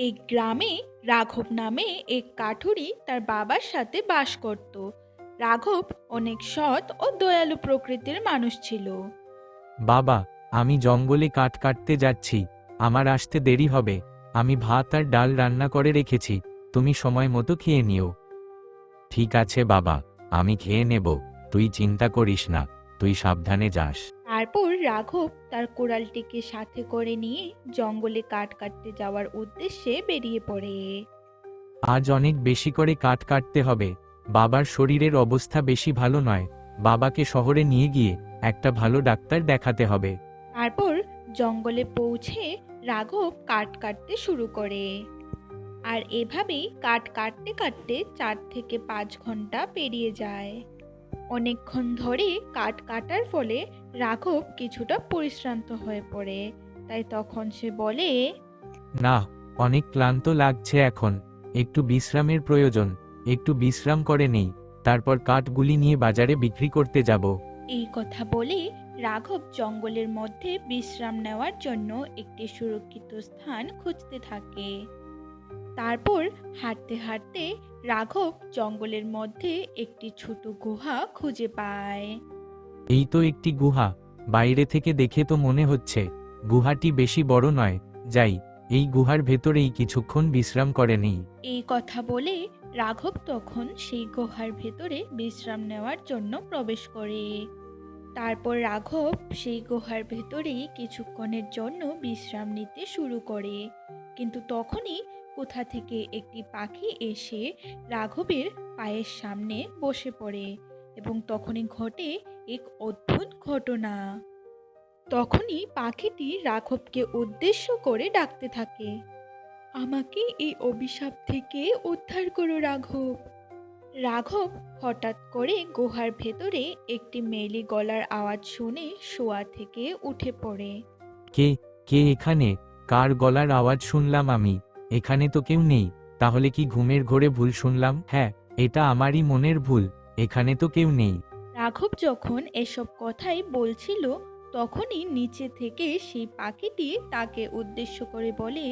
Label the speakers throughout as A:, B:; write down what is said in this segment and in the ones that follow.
A: এই গ্রামে রাঘব নামে এক কাঠুরি তার বাবার সাথে বাস করত। রাঘব অনেক সৎ ও দয়ালু প্রকৃতির মানুষ ছিল।
B: বাবা, আমি জঙ্গলে কাঠ কাটতে যাচ্ছি। আমার আসতে দেরি হবে। আমি ভাত আর ডাল রান্না করে রেখেছি। তুমি সময় মতো খেয়ে নিও। ঠিক আছে বাবা, আমি খেয়ে নেব। তুই চিন্তা করিস না। তুই সাবধানে যাস।
A: তারপর রাঘব তার কোড়ালটিকে সাথে করে নিয়ে জঙ্গলে কাঠ কাটতে যাওয়ার উদ্দেশ্যে বেরিয়ে পড়ে।
B: আজ অনেক বেশি করে কাঠ কাটতে হবে। বাবার শরীরের অবস্থা বেশি ভালো নয়। বাবাকে শহরে নিয়ে গিয়ে একটা ভালো ডাক্তার দেখাতে হবে।
A: তারপর জঙ্গলে পৌঁছে রাঘব কাঠ কাটতে শুরু করে। আর এভাবেই কাঠ কাটতে কাটতে চার থেকে পাঁচ ঘণ্টা পেরিয়ে যায়। অনেকক্ষণ ধরে কাঠ কাটার ফলে রাঘব কিছুটা পরিশ্রান্ত হয়ে পড়ে। তাই তখন সে বলে
B: না অনেক ক্লান্ত লাগছে এখন। একটু বিশ্রামের প্রয়োজন। একটু বিশ্রাম করে নেই। তারপর কাঠগুলি নিয়ে বাজারে বিক্রি করতে যাব।
A: এই কথা বলে রাঘব জঙ্গলের মধ্যে বিশ্রাম নেওয়ার জন্য একটি সুরক্ষিত স্থান খুঁজতে থাকে। তারপর হাঁটতে হাঁটতে রাঘব জঙ্গলের মধ্যে একটি ছোট গুহা খুঁজে পায়।
B: এই তো একটি গুহা বাইরে থেকে দেখে তো মনে হচ্ছে গুহাটি বেশি বড় নয় যাই এই গুহার ভেতরেই কিছুক্ষণ বিশ্রাম করে নেই।
A: এই কথা বলে রাঘব তখন সেই গুহার ভেতরে বিশ্রাম নেওয়ার জন্য প্রবেশ করে। তারপর রাঘব সেই গুহার ভেতরেই কিছুক্ষণের জন্য বিশ্রাম নিতে শুরু করে। কিন্তু তখনই কোথা থেকে একটি পাখি এসে রাঘবের পায়ের সামনে বসে পড়ে এবং তখনই ঘটে এক অদ্ভুত ঘটনা। তখনই পাখিটি রাঘবকে উদ্দেশ্য করে ডাকতে থাকে, আমাকে এই অভিশাপ থেকে উদ্ধার করো রাঘব। রাঘব হঠাৎ করে গুহার ভেতরে একটি মেলি গলার আওয়াজ শুনে শোয়া থেকে উঠে পড়ে।
B: কে কে এখানে? কার গলার আওয়াজ শুনলাম আমি? এখানে তো কেউ নেই, তাহলে কি ঘুমের ঘোরে ভুল শুনলাম? হ্যাঁ এটা আমারই মনের ভুল, এখানে তো কেউ নেই।
A: রাঘব যখন এসব কথাই বলছিল, তখনই নিচে থেকে সেই পাখিটি তাকে উদ্দেশ্য করে বলে,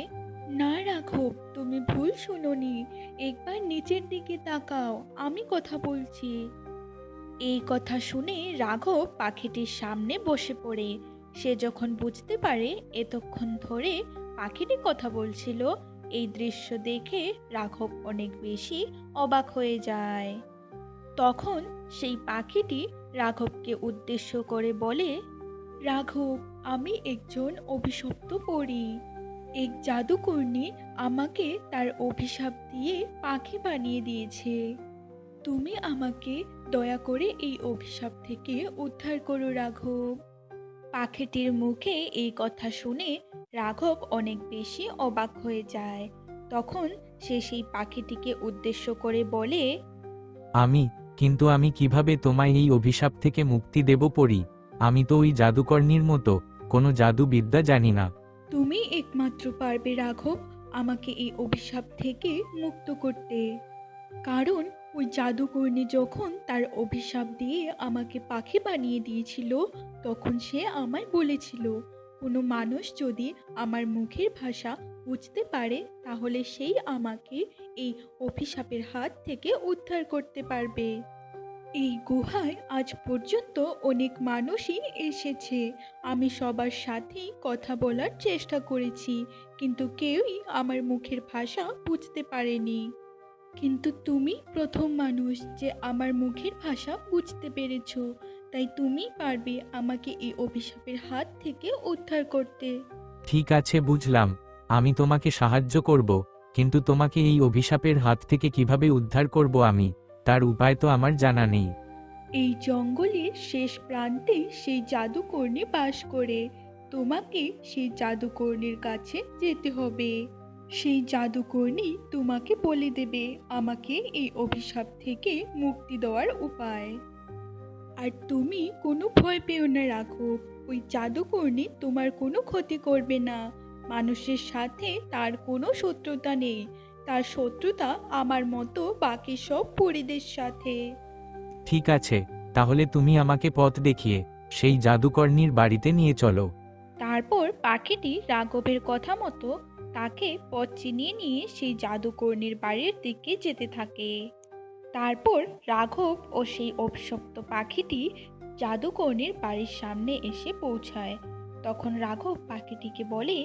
A: না রাঘব, তুমি ভুল শুনোনি, একবার নিচের দিকে তাকাও, আমি কথা বলছি। এই কথা শুনে রাঘব পাখিটির সামনে বসে পড়ে। সে যখন বুঝতে পারে, এতক্ষণ ধরে পাখিটি কথা বলছিল এই দৃশ্য দেখে রাঘব অনেক বেশি অবাক হয়ে যায়। তখন সেই পাখিটি রাঘবকে উদ্দেশ্য করে বলে, রাঘব, আমি একজন অভিশপ্ত পড়ি এক জাদুকর্ণী আমাকে তার অভিশাপ দিয়ে পাখি বানিয়ে দিয়েছে। তুমি আমাকে দয়া করে এই অভিশাপ থেকে উদ্ধার করো রাঘব। পাখিটির মুখে এই কথা শুনে রাঘব অনেক বেশি অবাক হয়ে যায়। তখন সে সেই পাখিটিকে উদ্দেশ্য করে বলে
B: আমি কিন্তু আমি কীভাবে তোমায় এই অভিশাপ থেকে মুক্তি দেব পড়ি আমি তো ওই জাদুকর্ণীর মতো কোনো জাদুবিদ্যা জানি না।
A: তুমি একমাত্র পারবে রাঘব আমাকে এই অভিশাপ থেকে মুক্ত করতে। কারণ ওই জাদুকর্ণী যখন তার অভিশাপ দিয়ে আমাকে পাখি বানিয়ে দিয়েছিল, তখন সে আমায় বলেছিল, কোনো মানুষ যদি আমার মুখের ভাষা বুঝতে পারে, তাহলে সেই আমাকে এই অভিশাপের হাত থেকে উদ্ধার করতে পারবে। এই গুহায় আজ পর্যন্ত অনেক মানুষই এসেছে। আমি সবার সাথেই কথা বলার চেষ্টা করেছি, কিন্তু কেউই আমার মুখের ভাষা বুঝতে পারেনি। কিন্তু তুমি প্রথম মানুষ যে আমার মুখের ভাষা বুঝতে পেরেছ। তাই তুমি পারবে আমাকে এই অভিশাপের হাত থেকে উদ্ধার করতে।
B: ঠিক আছে বুঝলাম। আমি তোমাকে সাহায্য করব কিন্তু তোমাকে এই অভিশাপের হাত থেকে কীভাবে উদ্ধার করব আমি তার উপায় তো আমার জানা নেই।
A: এই জঙ্গলের শেষ প্রান্তে সেই জাদুকর্ণী বাস করে। তোমাকে সেই জাদুকর্ণীর কাছে যেতে হবে। সেই জাদুকর্ণী তোমাকে বলে দেবে আমাকে এই অভিশাপ থেকে মুক্তি দেওয়ার উপায়। আর তুমি কোনো ভয় পেও না রাখো ওই জাদুকর্ণী তোমার কোনো ক্ষতি করবে না। মানুষের সাথে তার কোনো শত্রুতা নেই তার শত্রুতা আমার মতো বাকি সব পরিদের সাথে।
B: ঠিক আছে তাহলে তুমি আমাকে পথ দেখিয়ে সেই জাদুকর্ণীর বাড়িতে নিয়ে চলো।
A: তারপর পাখিটি রাঘবের কথা মতো তাকে পথ চিনিয়ে নিয়ে সেই জাদুকর্ণীর বাড়ির দিকে যেতে থাকে। তারপর রাঘব ও সেই অভিশপ্ত পাখিটি জাদুকর্ণীর বাড়ির সামনে এসে পৌঁছায়। তখন রাঘব পাখিটিকে বলে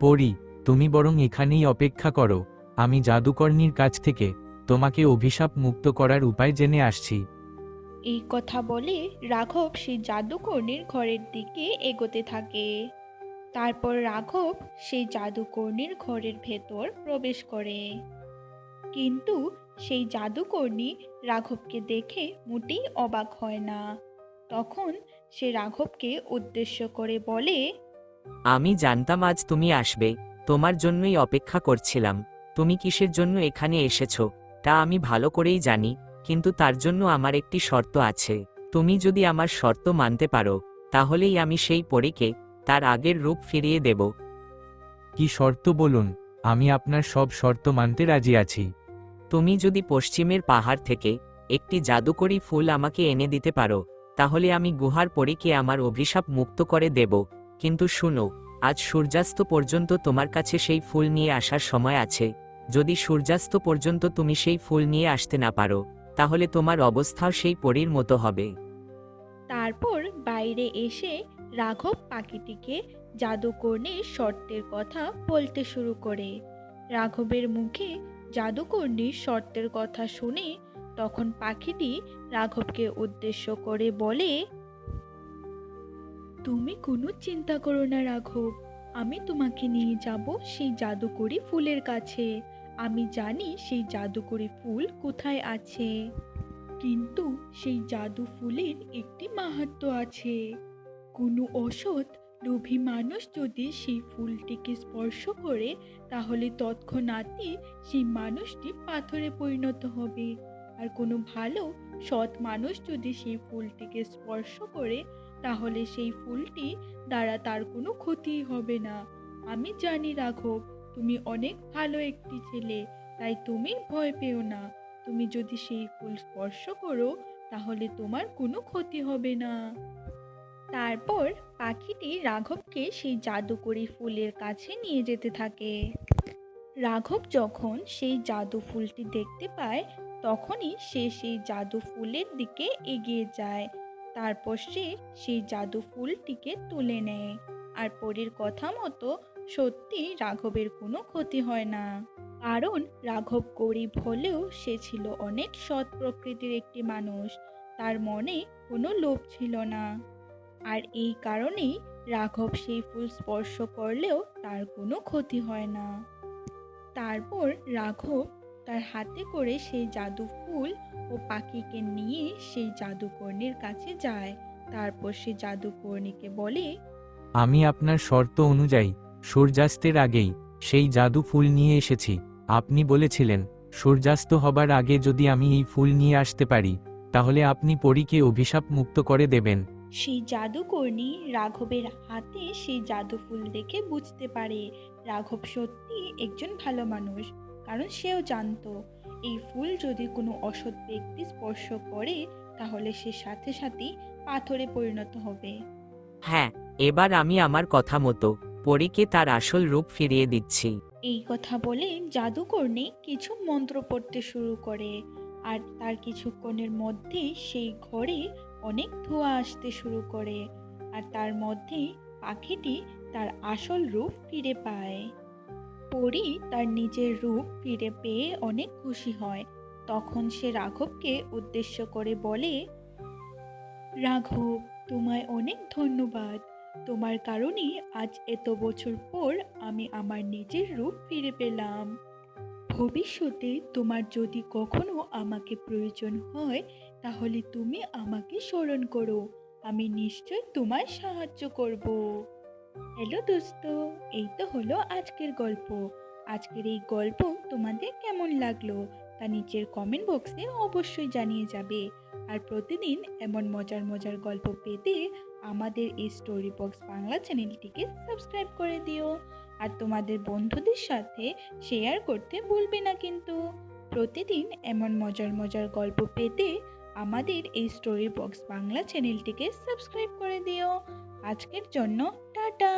B: পরি তুমি বরং এখানেই অপেক্ষা করো। আমি জাদুকর্ণীর কাছ থেকে তোমাকে অভিশাপ মুক্ত করার উপায় জেনে আসছি।
A: এই কথা বলে রাঘব সেই জাদুকর্ণীর ঘরের দিকে এগোতে থাকে। তারপর রাঘব সেই জাদুকর্ণীর ঘরের ভেতর প্রবেশ করে। কিন্তু সেই জাদুকর্ণী রাঘবকে দেখে মোটেই অবাক হয় না। তখন সে রাঘবকে উদ্দেশ্য করে বলে,
C: আমি জানতাম আজ তুমি আসবে, তোমার জন্যই অপেক্ষা করছিলাম। তুমি কিসের জন্য এখানে এসেছ, তা আমি ভালো করেই জানি, কিন্তু তার জন্য আমার একটি শর্ত আছে। তুমি যদি আমার শর্ত মানতে পারো, তাহলেই আমি সেই পরীকে তার আগের রূপ ফিরিয়ে দেব।
B: কি শর্ত বলুন আমি আপনার সব শর্ত মানতে রাজি আছি।
C: তুমি যদি পশ্চিমের পাহাড় থেকে একটি জাদুকরি ফুল আমাকে এনে দিতে পারো তাহলে আমি গুহার পরীকে আমার অভিশাপ মুক্ত করে দেব। কিন্তু শুনো আজ সূর্যাস্ত পর্যন্ত তোমার কাছে সেই ফুল নিয়ে আসার সময় আছে। যদি সূর্যাস্ত পর্যন্ত তুমি সেই ফুল নিয়ে আসতে না পারো তাহলে তোমার অবস্থাও সেই পরীর মতো হবে।
A: তারপর বাইরে এসে রাঘব পাখিটিকে জাদুকর্ণীর শর্তের কথা বলতে শুরু করে। রাঘবের মুখে জাদুকর্ণীর শর্তের কথা শুনে তখন পাখিটি রাঘবকে উদ্দেশ্য করে বলে, তুমি কোনো চিন্তা করো না রাঘব, আমি তোমাকে নিয়ে যাব সেই জাদুকরি ফুলের কাছে। আমি জানি সেই জাদুকরি ফুল কোথায় আছে। কিন্তু সেই জাদু ফুলের একটি মাহাত্ম্য আছে। কোনো অসৎ লোভী মানুষ যদি সেই ফুলটিকে স্পর্শ করে, তাহলে তৎক্ষণাৎই সেই মানুষটি পাথরে পরিণত হবে। আর কোনো ভালো, সৎ মানুষ যদি সেই ফুলটিকে স্পর্শ করে, তাহলে সেই ফুলটি দ্বারা তার কোনো ক্ষতি হবে না। আমি জানি রাঘব, তুমি অনেক ভালো একটি ছেলে, তাই তুমি ভয় পেও না। তুমি যদি সেই ফুল স্পর্শ করো, তাহলে তোমার কোনো ক্ষতি হবে না। তারপর পাখিটি রাঘবকে সেই জাদুকরি ফুলের কাছে নিয়ে যেতে থাকে। রাঘব যখন সেই জাদু ফুলটি দেখতে পায়, তখনই সে সেই জাদু ফুলের দিকে এগিয়ে যায়। তারপর সে সেই জাদু ফুলটিকে তুলে নেয়। আর পরীর কথা মতো সত্যি রাঘবের কোনো ক্ষতি হয় না। কারণ রাঘব গরিব হলেও সে ছিল অনেক সৎ প্রকৃতির একটি মানুষ। তার মনে কোনো লোভ ছিল না। আর এই কারণেই রাঘব সেই ফুল স্পর্শ করলেও তার কোনো ক্ষতি হয় না। তারপর রাঘব তার হাতে করে সেই জাদু ফুল ও পাখিকে নিয়ে সেই জাদুকর্ণীর কাছে যায়। তারপর সে জাদুকর্ণীকে বলে,
B: আমি আপনার শর্ত অনুযায়ী সূর্যাস্তের আগেই সেই জাদু ফুল নিয়ে এসেছি। আপনি বলেছিলেন, সূর্যাস্ত হবার আগে যদি আমি এই ফুল নিয়ে আসতে পারি, তাহলে আপনি পরীকে অভিশাপ মুক্ত করে দেবেন।
A: সেই জাদুকর্ণী রাঘবের হাতে সেই জাদু ফুল দেখে বুঝতে পারে রাঘব সত্যি একজন ভালো মানুষ কারণ সেও জানতো এই ফুল যদি কোনো অসৎ ব্যক্তি স্পর্শ করে তাহলে সে সাথে সাথেই পাথরে পরিণত হবে।
C: হ্যাঁ এবার আমি আমার কথা মতো পরীকে তার আসল রূপ ফিরিয়ে দিচ্ছি।
A: এই কথা বলে জাদুকর্ণী কিছু মন্ত্র পড়তে শুরু করে আর তার কিছুক্ষণের মধ্যে সেই ঘরে অনেক ধোঁয়া আসতে শুরু করে আর তার মধ্যেই পাখিটি তার আসল রূপ ফিরে পায়। পরি তার নিজের রূপ ফিরে পেয়ে অনেক খুশি হয়। তখন সে রাঘবকে উদ্দেশ্য করে বলে, রাঘব, তোমায় অনেক ধন্যবাদ। তোমার কারণে আজ এত বছর পর আমি আমার নিজের রূপ ফিরে পেলাম। ভবিষ্যতে তোমার যদি কখনো আমাকে প্রয়োজন হয় তাহলে তুমি আমাকে স্মরণ করো। আমি নিশ্চয় তোমায় সাহায্য করব। হ্যালো দোস্ত, এই তো হলো আজকের গল্প। আজকের এই গল্প তোমাদের কেমন লাগল তা নিচের কমেন্ট বক্সে অবশ্যই জানিয়ে যাবে। আর প্রতিদিন এমন মজার মজার গল্প পেতে আমাদের এই স্টোরি বক্স বাংলা চ্যানেলটিকে সাবস্ক্রাইব করে দিও। আর তোমাদের বন্ধুদের সাথে শেয়ার করতে ভুলবে না কিন্তু। প্রতিদিন এমন মজার মজার গল্প পেতে আমাদের এই স্টোরি বক্স বাংলা চ্যানেলটিকে সাবস্ক্রাইব করে দিও। আজকের জন্য টাটা।